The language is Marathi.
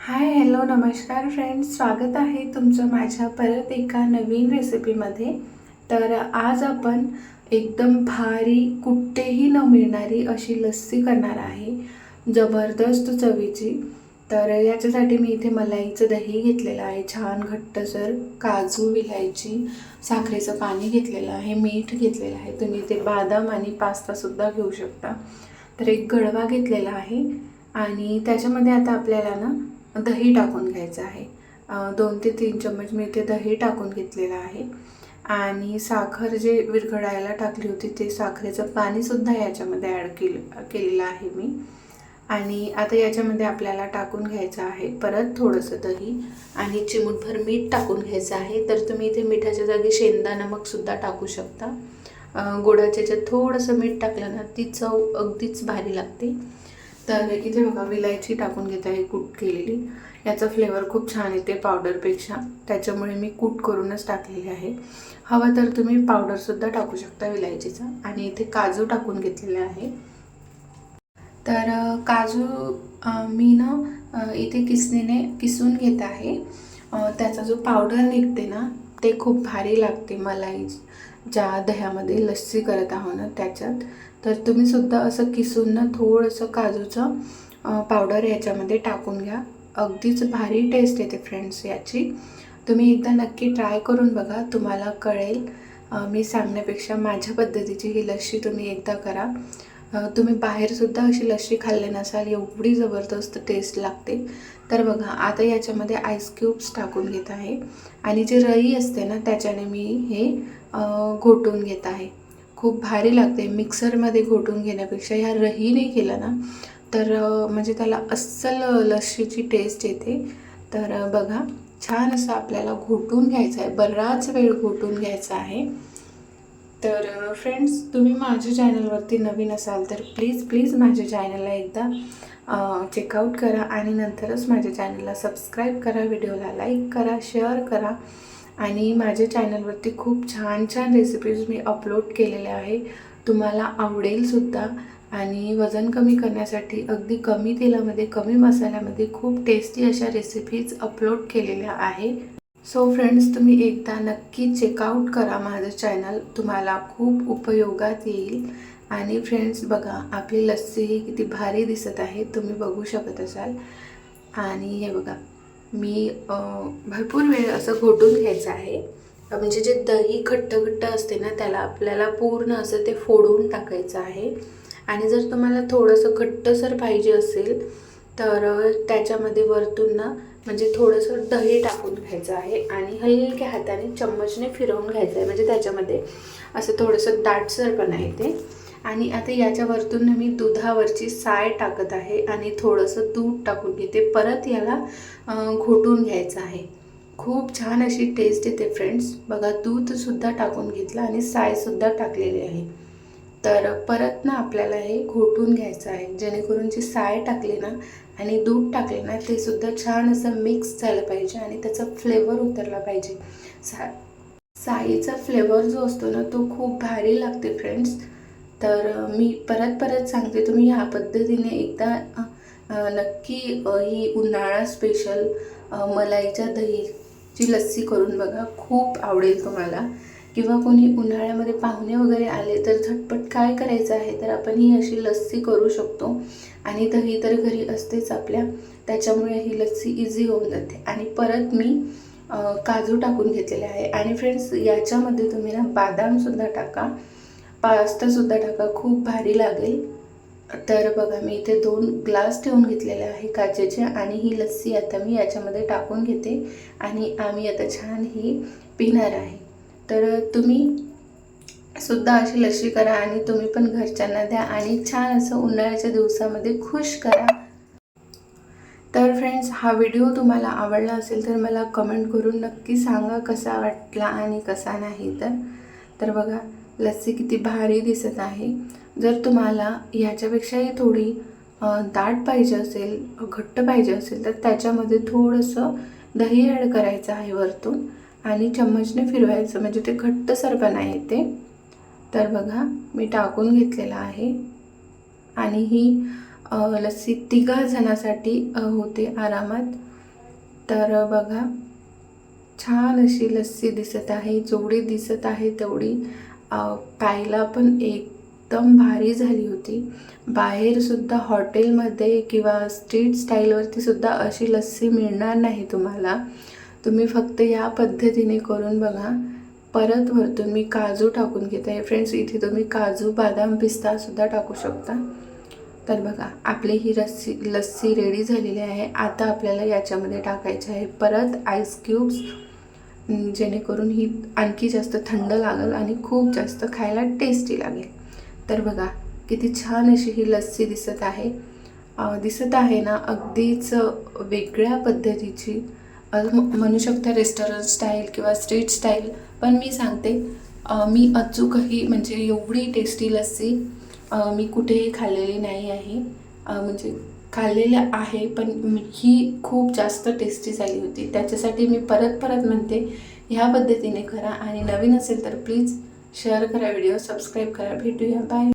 हाय हॅलो नमस्कार फ्रेंड्स स्वागत आहे तुमचं माझ्या परत एका नवीन रेसिपीमध्ये तर आज आपण एकदम भारी कुठेही न मिळणारी अशी लस्सी करणार आहे जबरदस्त चवीची. तर याच्यासाठी मी इथे मलाईचं दही घेतलेलं आहे छान घट्टसर काजू विलायची साखरेचं पाणी घेतलेलं आहे मीठ घेतलेलं आहे. तुम्ही इथे बादाम आणि पास्तासुद्धा घेऊ शकता. तर एक गडवा घेतलेला आहे आणि त्याच्यामध्ये आता आपल्याला ना दही टाकून घ्यायचं आहे. दोन ते तीन चम्मच मी इथे दही टाकून घेतलेलं आहे. आणि साखर जे विरघळायला टाकली होती ते साखरेचं पाणीसुद्धा याच्यामध्ये ॲड केलं केलेलं आहे मी. आणि आता याच्यामध्ये आपल्याला टाकून घ्यायचं आहे परत थोडंसं दही आणि चिमूटभर मीठ टाकून घ्यायचं आहे. तर तुम्ही इथे मिठाच्या जागी शेंदा नमकसुद्धा टाकू शकता. अं, गोडाच्या थोडंसं मीठ टाकलं ना ती चव अगदीच भारी लागते. तर इथे बघा विलायची टाकून घेत आहे कूट केलेली. याचा फ्लेवर खूप छान येते पावडरपेक्षा त्याच्यामुळे मी कूट करूनच टाकलेली आहे. हवं तर तुम्ही पावडरसुद्धा टाकू शकता विलायचीचा. आणि इथे काजू टाकून घेतलेले आहे. तर काजू मी ना इथे किसणीने किसून घेत आहे. त्याचा जो पावडर निघते ना ते खूप भारी लागते मलाई ज्या दह्यामध्ये लस्सी करत आहो ना त्याच्यात. तर तुम्ही सुद्धा असं किसून ना थोडंसं काजूचं पावडर याच्यामध्ये टाकून घ्या. अगदीच भारी टेस्ट येते फ्रेंड्स याची. तुम्ही एकदा नक्की ट्राय करून बघा तुम्हाला कळेल. मी सांगण्यापेक्षा माझ्या पद्धतीची ही लस्सी तुम्ही एकदा करा. तुम्ही बाहेरसुद्धा अशी लस्सी खाल्ली नसाल एवढी जबरदस्त टेस्ट लागते. तर बघा आता याच्यामध्ये आईस क्यूब्स टाकून घेत आहे. आणि जे रई असते ना त्याच्याने मी हे घोटून घेत आहे. खूप भारी लागते. मिक्सरमध्ये घोटून घेण्यापेक्षा ह्या रहीने केलं ना तर म्हणजे त्याला अस्सल लस्सीची टेस्ट येते. तर बघा छान असं आपल्याला घोटून घ्यायचं आहे. बराच वेळ घोटून घ्यायचा आहे. तर फ्रेंड्स तुम्ही माझ्या चॅनलवरती नवीन असाल तर प्लीज प्लीज माझ्या चॅनलला एकदा चेकआउट करा आणि नंतरच माझ्या चॅनलला सबस्क्राईब करा व्हिडिओला लाईक करा शेअर करा. आणि माझ्या चॅनलवरती खूप छान छान रेसिपीज मी अपलोड केलेल्या आहे तुम्हाला आवडेलसुद्धा आणि वजन कमी करण्यासाठी अगदी कमी तेलामध्ये कमी मसाल्यामध्ये खूप टेस्टी अशा रेसिपीज अपलोड केलेल्या आहे सो फ्रेंड्स तुम्ही एकदा नक्की चेकआउट करा माझं चॅनल तुम्हाला खूप उपयोगात येईल. आणि फ्रेंड्स बघा आपली लस्सी ही किती भारी दिसत आहे. तुम्ही बघू शकत असाल. आणि हे बघा मी भरपूर वेळ असं घोटून घ्यायचं आहे. म्हणजे जे दही घट्ट घट्ट असते ना त्याला आपल्याला पूर्ण असं ते फोडून टाकायचं आहे. आणि जर तुम्हाला थोडंसं घट्टसर पाहिजे असेल तर त्याच्यामध्ये वरतून ना म्हणजे थोडंसं दही टाकून घ्यायचं आहे आणि हलक्या हाताने चम्मचने फिरवून घ्यायचं आहे. म्हणजे त्याच्यामध्ये असं थोडंसं दाटसरपणा येते आणि आता याच्यावरतून मी दुधावरची साय टाकत आहे आणि थोडंसं दूध टाकून घेते. परत याला घोटून घ्यायचं आहे. खूप छान अशी टेस्ट येते फ्रेंड्स बघा दूधसुद्धा टाकून घेतलं आणि सायसुद्धा टाकलेली आहे. तर परत ना आपल्याला हे घोटून घ्यायचं आहे. जेणेकरून जी साय टाकली ना आणि दूध टाकले ना ते सुद्धा छान असं मिक्स झालं पाहिजे आणि त्याचा फ्लेवर उतरला पाहिजे. सा साईचा फ्लेवर जो असतो ना तो खूप भारी लागते फ्रेंड्स तर मी परत परत सांगते तुम्ही ह्या पद्धतीने एकदा नक्की ही उन्हाळा स्पेशल मलाईच्या दहीची लस्सी करून बघा. खूप आवडेल तुम्हाला. किंवा कोणी उन्हाळ्यामध्ये पाहुणे वगैरे आले तर झटपट काय करायचं आहे तर आपण ही अशी लस्सी करू शकतो. आणि दही तर घरी असतेच आपल्या त्याच्यामुळे ही लस्सी इझी होऊन जाते. आणि परत मी काजू टाकून घेतलेले आहे. आणि फ्रेंड्स याच्यामध्ये तुम्ही ना बादामसुद्धा टाका. पास्तासुद्धा टाका खूप भारी लागेल. तर बघा मी इथे दोन ग्लास ठेवून घेतलेले आहे काचेचे आणि ही लस्सी आता मी याच्यामध्ये टाकून घेते. आणि आम्ही आता छान ही पिणार आहे. तर तुम्ही सुद्धा अशी लस्सी करा आणि तुम्ही पण घरच्यांना द्या आणि छान असं उन्हाळ्याच्या दिवसामध्ये खुश करा. तर फ्रेंड्स हा व्हिडिओ तुम्हाला आवडला असेल तर मला कमेंट करून नक्की सांगा कसा वाटला आणि कसा नाही तर. तर बघा लस्सी किती भारी दिसत आहे. जर तुम्हाला ह्याच्यापेक्षाही थोडी दाट पाहिजे असेल घट्ट पाहिजे असेल तर त्याच्यामध्ये थोडंसं दही ॲड करायचं आहे वरतून. आणि चम्मचने फिरवायचं म्हणजे ते घट्टसरपणा येते. तर बघा मी टाकून घेतलेला आहे. आणि ही लस्सी तिघा जणासाठी होते आरामात. तर बघा छान अशी लस्सी दिसत आहे. जेवढी दिसत आहे तेवढी प्यायला पण एकदम भारी झाली होती. बाहेरसुद्धा हॉटेलमध्ये किंवा स्ट्रीट स्टाईलवरती सुद्धा अशी लस्सी मिळणार नाही तुम्हाला. तुम्ही फक्त या पद्धतीने करून बघा. परत वरतून मी काजू टाकून घेत. आहे फ्रेंड्स इथे तुम्ही काजू बदाम पिस्तासुद्धा टाकू शकता. तर बघा आपली ही रस्सी लस्सी रेडी झालेली आहे. आता आपल्याला याच्यामध्ये टाकायचे आहे परत आईस क्यूब्स जेणेकरून ही आणखी जास्त थंड लागेल आणि खूप जास्त खायला टेस्टी लागेल. तर बघा किती छान अशी ही लस्सी दिसत आहे. दिसत आहे ना अगदीच वेगळ्या पद्धतीची. म्हणू शकता रेस्टॉरंट स्टाईल किंवा स्ट्रीट स्टाईल पण मी सांगते मी अचूकही म्हणजे एवढी टेस्टी लस्सी मी कुठेही खाल्लेली नाही आहे. म्हणजे खाल्लेलं आहे पण ही खूप जास्त टेस्टी झाली होती. त्याच्यासाठी मी परत परत म्हणते ह्या पद्धतीने करा. आणि नवीन असेल तर प्लीज शेअर करा व्हिडिओ सबस्क्राईब करा. भेटूया. बाय